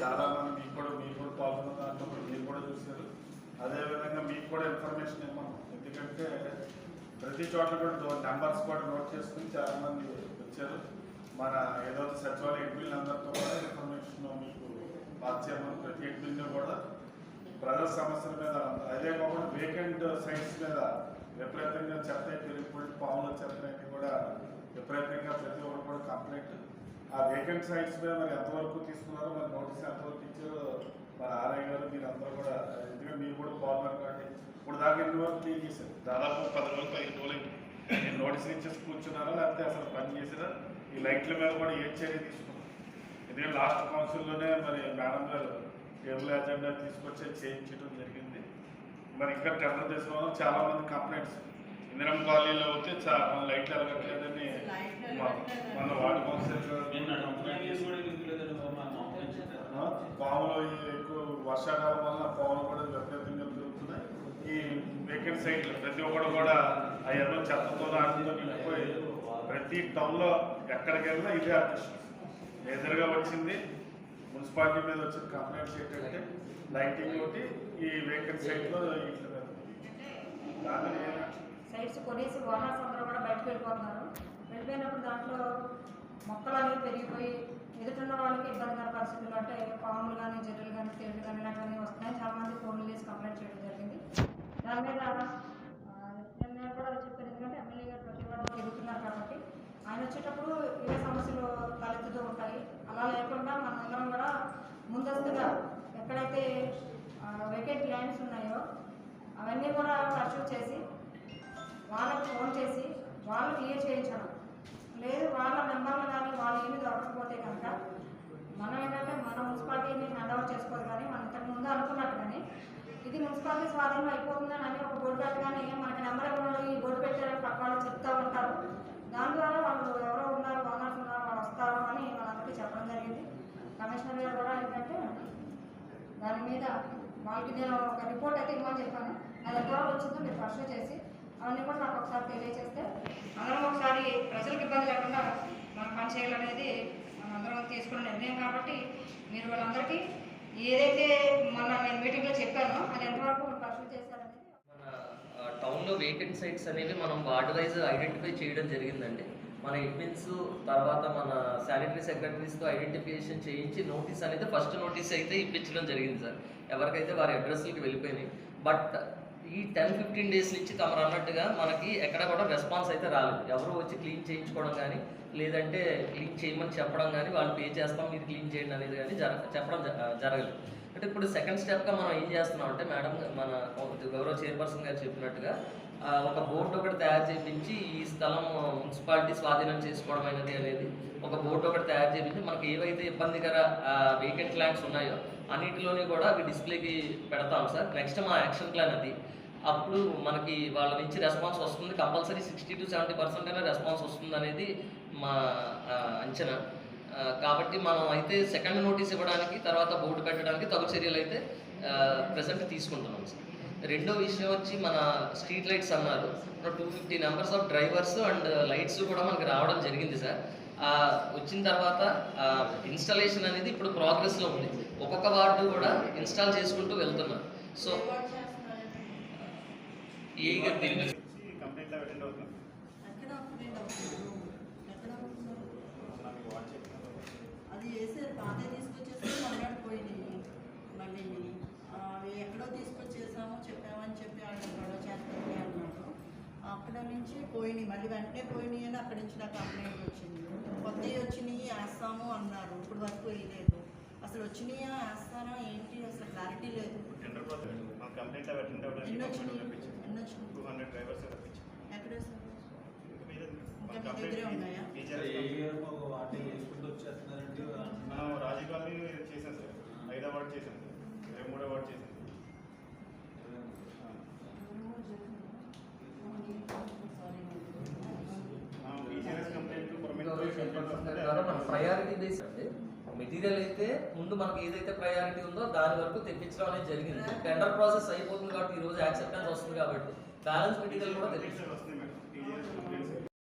చాలా మంది మీకు కూడా మీకు కూడా పాల్గొన్న దాంట్లో మీరు కూడా చూశారు. అదేవిధంగా మీకు కూడా ఇన్ఫర్మేషన్ ఇవ్వను ఎందుకంటే ప్రతి చోట్ల కూడా నెంబర్స్ కూడా నోట్ చేసుకుని చాలా మంది వచ్చారు. మన ఏదో సచివాలయ ఎంపీలు అందరితో కూడా ఇన్ఫర్మేషన్ మీకు పాస్ చేయమని ప్రతి ఎంపీని కూడా ప్రజల సమస్యల మీద అదే కాకుండా వేకెంట్ సైట్స్ మీద విపరీతంగా చెత్త పెరిగిపోయి పాముల చెత్త కూడా విపరీతంగా ప్రతి ఒక్కరు కూడా కంప్లైంట్ ఆ వేకెంట్ సైట్స్ మీద మరి ఎంతవరకు తీసుకున్నారో మరి నోటీస్ ఎంతవరకు ఇచ్చారో మరి ఆర్ఐ గారు మీరు అందరూ కూడా ఎందుకంటే మీరు కూడా పాల్గొన్నారు కాబట్టి ఇప్పుడు దాకా ఎన్ని వరకు క్లీన్ చేశారు? దాదాపు పది రోజులు పదిహేను రోజులు నేను నోటీస్ ఇచ్చేసి కూర్చున్నారా లేకపోతే అసలు పని చేసినా ఈ లైట్ల మీద కూడా ఏ చర్య తీసుకున్నారు? ఎందుకంటే లాస్ట్ కౌన్సిల్లోనే మరి మేడం గారు టేబుల్ అజెండా తీసుకొచ్చి చేయించడం జరిగింది. మరి ఇంకా టెండర్ తీసుకోవడం చాలామంది కంప్లైంట్స్ ఇందిరం కాలనీలో చాలా మన లైట్లు ఎలగట్లేదని మన- వార్డు. ఆ, పాములు ఎక్కువ వర్షాకాలం వల్ల పాములు కూడా విపరీతంగా పెరుగుతున్నాయి ఈ వేకెంట్ సైట్లు ప్రతి ఒక్కరు కూడా అవన్నీ చెత్తతో ఆటతో నిండిపోయి ప్రతి టౌన్లో ఎక్కడికి వెళ్ళినా ఇదే అడ్మిషన్ ఎదురుగా వచ్చింది మున్సిపాలిటీ మీద వచ్చిన కంప్లైంట్స్ ఏంటంటే లైటింగ్ ఒకటి ఈ వేకెంట్ సైట్లో ఇట్ల లైట్స్ కొనేసి ఓనర్స్ అందరూ కూడా బయటకు వెళ్ళిపోతున్నారు. వెళ్ళిపోయినప్పుడు దాంట్లో మొక్కలు అనేవి పెరిగిపోయి ఎదుటిన్న వాళ్ళకి ఇబ్బందికర పరిస్థితులు అంటే పాములు కానీ జర్రులు కానీ తేళ్ళు కానీ ఇలాంటివన్నీ వస్తున్నాయి చాలామంది ఫోన్లు చేసి కంప్లైంట్ చేయడం జరిగింది. దాని మీద నేను కూడా చెప్పాను. ఎందుకంటే ఎమ్మెల్యే గారు ప్రతి వాళ్ళు తిరుగుతున్నారు కాబట్టి ఆయన వచ్చేటప్పుడు ఏ సమస్యలు తలెత్తుతూ ఉంటాయి. అలా లేకుండా మనందరం కూడా ముందస్తుగా ఎక్కడైతే వెకెట్ ల్యాండ్స్ ఉన్నాయో అవన్నీ కూడా పర్సూ చేసి వాళ్ళకి ఫోన్ చేసి వాళ్ళు క్లియర్ చేయించడం. లేదు వాళ్ళ మెంబర్లు కానీ వాళ్ళు ఏమి దొరకకపోతే కనుక మనం ఏంటంటే మన మున్సిపాలిటీని హ్యాండ్ ఓవర్ చేసుకోదు కానీ మనం ఇంతకు ముందు అనుకున్నట్టు కానీ ఇది మున్సిపాలిటీ స్వాధీనం అయిపోతుందని అని ఒక బోర్డు పెట్టగానే మనకి నెంబర్ ఎవరు ఈ బోర్డు పెట్టారని పక్క వాళ్ళు చెప్తూ ఉంటారు. దాని ద్వారా వాళ్ళు ఎవరో ఉన్నారు ఓనర్స్ ఉన్నారు వాళ్ళు వస్తారు అని వాళ్ళందరికీ చెప్పడం జరిగింది. కమిషనర్ గారు కూడా ఏంటంటే దాని మీద వాళ్ళకి నేను ఒక రిపోర్ట్ అయితే ఇవ్వమని చెప్పాను. అది ఎంతవరకు వచ్చిందో మీరు ఫస్ట్ చేసి అవన్నీ కూడా నాకు ఒకసారి తెలియజేస్తే అందరం ఒకసారి ప్రజలకు ఇబ్బంది లేకుండా మనం పని చేయాలనేది అందరం తీసుకున్న నిర్ణయం కాబట్టి మీరు వాళ్ళందరికీ ఏదైతే మొన్న నేను మీటింగ్లో చెప్పానో అది ఎంతవరకు పర్సూ చేశారనేది మన టౌన్లో వేకెంట్ సైట్స్ అనేవి మనం వార్డ్ వైజ్ ఐడెంటిఫై చేయడం జరిగిందండి. మన అడ్మిన్స్ తర్వాత మన శానిటరీ సెక్రటరీస్తో ఐడెంటిఫికేషన్ చేయించి నోటీస్ అనేది ఫస్ట్ నోటీస్ అయితే ఇప్పించడం జరిగింది సార్ ఎవరికైతే వారి అడ్రస్లకి వెళ్ళిపోయినాయి. బట్ ఈ టెన్ ఫిఫ్టీన్ డేస్ నుంచి తమరు అన్నట్టుగా మనకి ఎక్కడ కూడా రెస్పాన్స్ అయితే రాలేదు. ఎవరు వచ్చి క్లీన్ చేయించుకోవడం కానీ లేదంటే క్లీన్ చేయమని చెప్పడం కానీ వాళ్ళు పే చేస్తాం మీరు క్లీన్ చేయండి అనేది కానీ జర చెప్పడం జ- జరగలేదు. అంటే ఇప్పుడు సెకండ్ స్టెప్గా మనం ఏం చేస్తున్నాం అంటే మేడం మన గౌరవ చైర్పర్సన్ గారు చెప్పినట్టుగా ఒక బోర్డు ఒకటి తయారు చేయించి ఈ స్థలం మున్సిపాలిటీ స్వాధీనం చేసుకోవడం అనేది అనేది ఒక బోర్డు ఒకటి తయారు చేయించి మనకి ఏవైతే ఇబ్బందికర వేకెంట్ ల్యాండ్స్ ఉన్నాయో అన్నిటిలోని కూడా అవి డిస్ప్లేకి పెడతాం సార్. నెక్స్ట్ మా యాక్షన్ ప్లాన్ అది. అప్పుడు మనకి వాళ్ళ నుంచి రెస్పాన్స్ వస్తుంది. Compulsory sixty to seventy percent అయినా రెస్పాన్స్ వస్తుంది అనేది మా అంచనా. కాబట్టి మనం అయితే సెకండ్ నోటీస్ ఇవ్వడానికి తర్వాత బోర్డు పెట్టడానికి తగు చర్యలు అయితే ప్రజెంట్ తీసుకుంటున్నాం సార్. రెండో విషయం వచ్చి మన స్ట్రీట్ లైట్స్ అన్నారు. Two fifty numbers of drivers and lights కూడా మనకి రావడం జరిగింది సార్. వచ్చిన తర్వాత ఇన్స్టాలేషన్ అనేది ఇప్పుడు ప్రోగ్రెస్లో ఉంది. ఒక్కొక్క వార్డు కూడా ఇన్స్టాల్ చేసుకుంటూ వెళ్తున్నాం సో ఏ దీని ఈ కంప్లైంట్లో అటెండ్ అవుతుంది ఎక్కడ అప్డేట్ అవుతుంది ఎక్కడ అవుతున్నారు నాకు వాచ్ చెప్పినారు అది వేసారు పాతే తీసుకొచ్చేసి మళ్ళీ పోయింది మళ్ళీ అవి ఎక్కడో తీసుకొచ్చేసాము చెప్పామని చెప్పి అక్కడ గొడవ అన్నాడు అక్కడ నుంచి పోయినాయి మళ్ళీ వెంటనే పోయినాయి అని అక్కడి నుంచి నాకు కంప్లైంట్ వచ్చింది కొత్తవి వచ్చినాయి వేస్తాము అన్నారు ఇప్పుడు వరకు వేయలేదు అసలు వచ్చినాయా వేస్తారా ఏంటి? అసలు క్లారిటీ లేదు. మన కంప్లైంట్ అటెండ్ అవ్వడానికి టూ హండ్రెడ్ డ్రైవర్స్ ఎక్కడ మన మీ రాజీవ్ కాలనీ చేసాం సార్. ఐదో వార్డు చేసాం సార్ ఇరవై మూడో వార్డు చేసాం ప్రయారిటీ బేస్ మెటీరియల్ అయితే ముందు మనకి ఏదైతే ప్రయారిటీ ఉందో దాని వరకు తెప్పించడం అనేది జరిగింది. టెండర్ ప్రాసెస్ అయిపోతుంది కాబట్టి ఈ రోజు యాక్సెప్టెన్స్ వస్తుంది కాబట్టి. బ్యాలెన్స్ మెటీరియల్ కూడా తెప్పించడం వస్తుంది